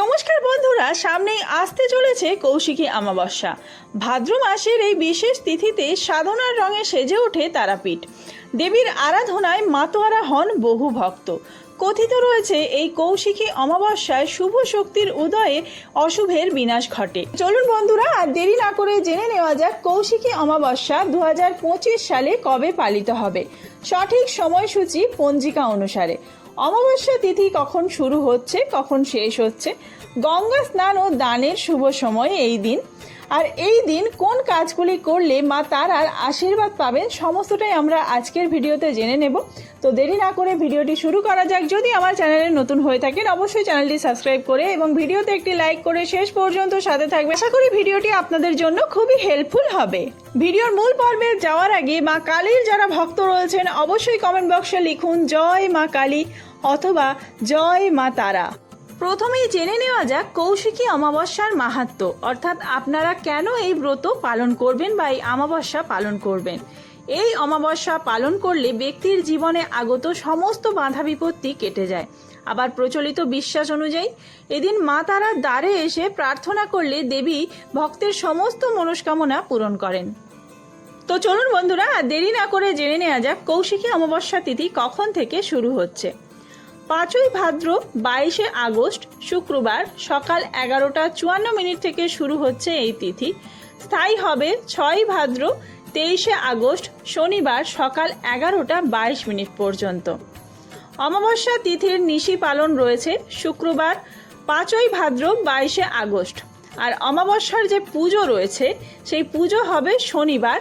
নমস্কার বন্ধুরা, সামনেই আসতে চলেছে কৌশিকী অমাবস্যা। ভাদ্র মাসের এই বিশেষ তিথিতে সাধনার রঙে সেজে ওঠে তারাপীঠ। দেবীর আরাধনায় মাতোয়ারা হন বহু ভক্ত। কথিত রয়েছে এই কৌশিকী অমাবস্যায় শুভ শক্তির উদয়ে অশুভের বিনাশ ঘটে। চলুন বন্ধুরা, আর দেরি না করে জেনে নেওয়া যাক কৌশিকী অমাবস্যা দু হাজার পঁচিশ সালে কবে পালিত হবে। সঠিক সময়সূচি পঞ্জিকা অনুসারে। অমাবস্যা তিথি কখন শুরু হচ্ছে, কখন শেষ হচ্ছে? গঙ্গা স্নান ও দানের শুভ সময় এই দিন। আর এই দিন কোন কাজগুলি করলে মা তারার আশীর্বাদ পাবেন সমস্তটাই আমরা আজকের ভিডিওতে জেনে নেব। তো দেরি না করে ভিডিওটি শুরু করা যাক। যদি আমার চ্যানেলে নতুন হয়ে থাকেন, অবশ্যই চ্যানেলটি সাবস্ক্রাইব করে এবং ভিডিওতে একটি লাইক করে শেষ পর্যন্ত সাথে থাকবে আশা করি ভিডিওটি আপনাদের জন্য খুবই হেল্পফুল হবে। ভিডিওর মূল পর্বে যাওয়ার আগে মা কালীর যারা ভক্ত রয়েছেন, অবশ্যই কমেন্ট বক্সে লিখুন, জয় মা কালী অথবা জয় মা তারা প্রথমেই জেনে নেওয়া যাক কৌশিকী অমাবস্যার মাহাত্ম। অর্থাৎ আপনারা কেন এই ব্রত পালন করবেন বা এই অমাবস্যা পালন করবেন? এই অমাবস্যা পালন করলে ব্যক্তির জীবনে আগত সমস্ত বাধা বিপত্তি কেটে যায়। আবার প্রচলিত বিশ্বাস অনুযায়ী, এদিন মা তারার দ্বারে এসে প্রার্থনা করলে দেবী ভক্তের সমস্ত মনস্কামনা পূরণ করেন। তো চলুন বন্ধুরা, দেরি না করে জেনে নেওয়া যাক কৌশিকী অমাবস্যা তিথি কখন থেকে শুরু হচ্ছে। পাঁচই ভাদ্র বাইশে আগস্ট, শুক্রবার সকাল এগারোটা চুয়ান্ন মিনিট থেকে শুরু হচ্ছে এই তিথি। স্থায়ী হবে ছয় ভাদ্র, তেইশে আগস্ট, শনিবার সকাল এগারোটা বাইশ মিনিট পর্যন্ত। অমাবস্যা তিথির নিশি পালন রয়েছে শুক্রবার, পাঁচই ভাদ্র, বাইশে আগস্ট। আর অমাবস্যার যে পুজো রয়েছে, সেই পুজো হবে শনিবার,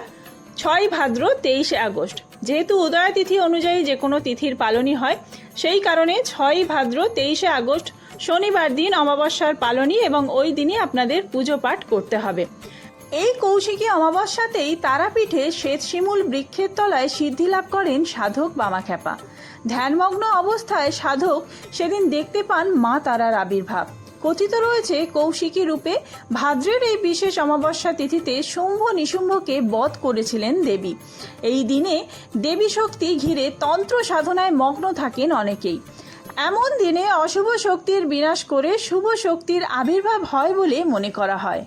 ছয় ভাদ্র, তেইশে আগস্ট। যেহেতু উদয় তিথি অনুযায়ী যে কোনো তিথির পালনই হয়, সেই কারণে ছয় ভাদ্র তেইশে আগস্ট শনিবার দিন অমাবস্যার পালনই এবং ওই দিনই আপনাদের পুজো পাঠ করতে হবে। এই কৌশিকী অমাবস্যাতেই তারাপীঠে শ্বেত শিমুল বৃক্ষের তলায় সিদ্ধি লাভ করেন সাধক বামাখ্যাপা। ধ্যানমগ্ন অবস্থায় সাধক সেদিন দেখতে পান মা তারার আবির্ভাব। কথিত রয়েছে, কৌশিকী রূপে ভাদ্রের এই বিশেষ অমাবস্যা তিথিতে শুম্ভ নিশুম্ভকে বধ করেছিলেন দেবী। এই দিনে দেবী শক্তি ঘিরে তন্ত্র সাধনায় মগ্ন থাকেন অনেকেই। এমন দিনে অশুভ শক্তির বিনাশ করে শুভ শক্তির আবির্ভাব হয় বলে মনে করা হয়।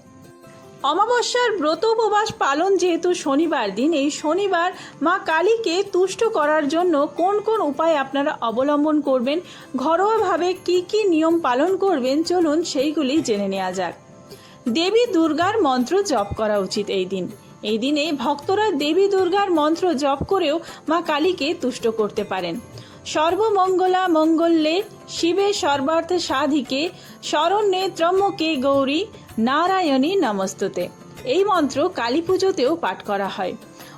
অমাবস্যার ব্রত উপবাস পালন যেহেতু শনিবার দিন, এই শনিবার মা কালীকে তুষ্ট করার জন্য কোন কোন উপায় আপনারা অবলম্বন করবেন? ঘরোয়াভাবে কি কি নিয়ম পালন করবেন? চলুন সেইগুলি জেনে নেওয়া যাক। দেবী দুর্গার মন্ত্র জপ করা উচিত এই দিন। এই দিনে ভক্তরা দেবী দুর্গার মন্ত্র জপ করেও মা কালীকে তুষ্ট করতে পারেন। সর্বমঙ্গলা মঙ্গল্যে শিবে সর্বার্থ সাধিকে, শরণ্যে ত্রম্যকে গৌরী, নারায়ণী নমস্ততে। এই মন্ত্র কালী পুজোতেও পাঠ করা হয়।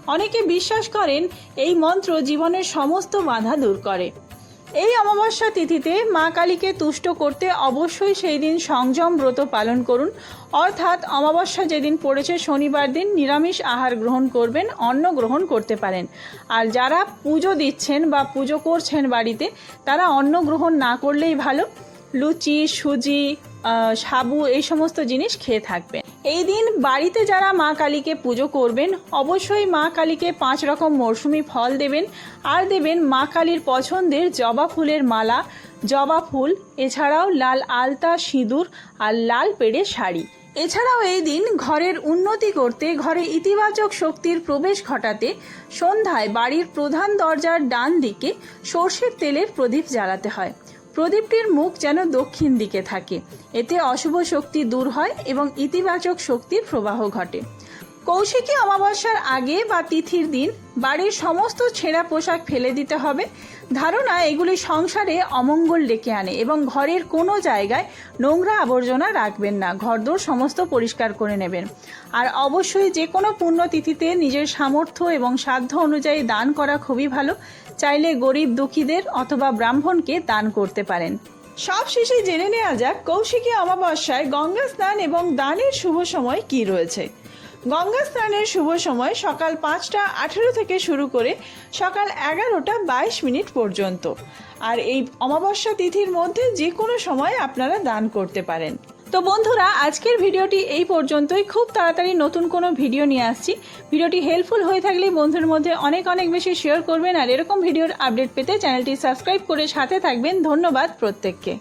অনেকে বিশ্বাস করেন এই মন্ত্র জীবনের সমস্ত বাধা দূর করে। এই অমাবস্যা তিথিতে মা কালীকে তুষ্ট করতে অবশ্যই সেই দিন সংযম ব্রত পালন করুন। অর্থাৎ অমাবস্যা যেদিন পড়েছে, শনিবার দিন নিরামিষ আহার গ্রহণ করবেন, অন্ন গ্রহণ করতে পারেন। আর যারা পুজো দিচ্ছেন বা পুজো করছেন বাড়িতে, তারা অন্ন গ্রহণ না করলেই ভালো। লুচি, সুজি সাবু এই সমস্ত জিনিস খেয়ে থাকবেন। এই দিন বাড়িতে যারা মা কালীকে পুজো করবেন, অবশ্যই মা কালীকে পাঁচ রকম মরশুমি ফল দেবেন। আর দেবেন মা কালীর পছন্দের জবা ফুলের মালা, জবা ফুল, এছাড়াও লাল আলতা, সিঁদুর আর লাল পেড়ে শাড়ি। এছাড়াও এই দিন ঘরের উন্নতি করতে, ঘরে ইতিবাচক শক্তির প্রবেশ ঘটাতে সন্ধ্যায় বাড়ির প্রধান দরজার ডান দিকে সর্ষের তেলের প্রদীপ জ্বালাতে হয়। প্রদীপটির মুখ যেন দক্ষিণ দিকে থাকে। এতে অশুভ শক্তি দূর হয় এবং ইতিবাচক শক্তির প্রবাহ ঘটে। কৌশিকী অমাবস্যার আগে বা তিথির দিন বাড়ির সমস্ত ছেঁড়া পোশাক ফেলে দিতে হবে। ধারণা এগুলি সংসারে অমঙ্গল ডেকে আনে এবং ঘরের কোনো জায়গায় নোংরা আবর্জনা রাখবেন না, ঘরদোর সমস্ত পরিষ্কার করে নেবেন। আর অবশ্যই যে কোনো পুণ্যতিথিতে নিজের সামর্থ্য এবং সাধ্য অনুযায়ী দান করা খুবই ভালো। চাইলে গরিব দুঃখীদের অথবা ব্রাহ্মণকে দান করতে পারেন। সব শেষে জেনে নেওয়া যাক কৌশিকী অমাবস্যায় গঙ্গা স্নান এবং দানের শুভ সময় কি রয়েছে। গঙ্গা স্নানের শুভ সময় সকাল পাঁচটা আঠেরো থেকে শুরু করে সকাল এগারোটা বাইশ মিনিট পর্যন্ত। আর এই অমাবস্যা তিথির মধ্যে যে কোনো সময় আপনারা দান করতে পারেন। তো বন্ধুরা, আজকের ভিডিওটি এই পর্যন্তই। খুব তাড়াতাড়ি নতুন কোনো ভিডিও নিয়ে আসছি। ভিডিওটি হেল্পফুল হয়ে থাকলে বন্ধুর মধ্যে অনেক অনেক বেশি শেয়ার করবেন। আর এরকম ভিডিওর আপডেট পেতে চ্যানেলটি সাবস্ক্রাইব করে সাথে থাকবেন। ধন্যবাদ প্রত্যেককে।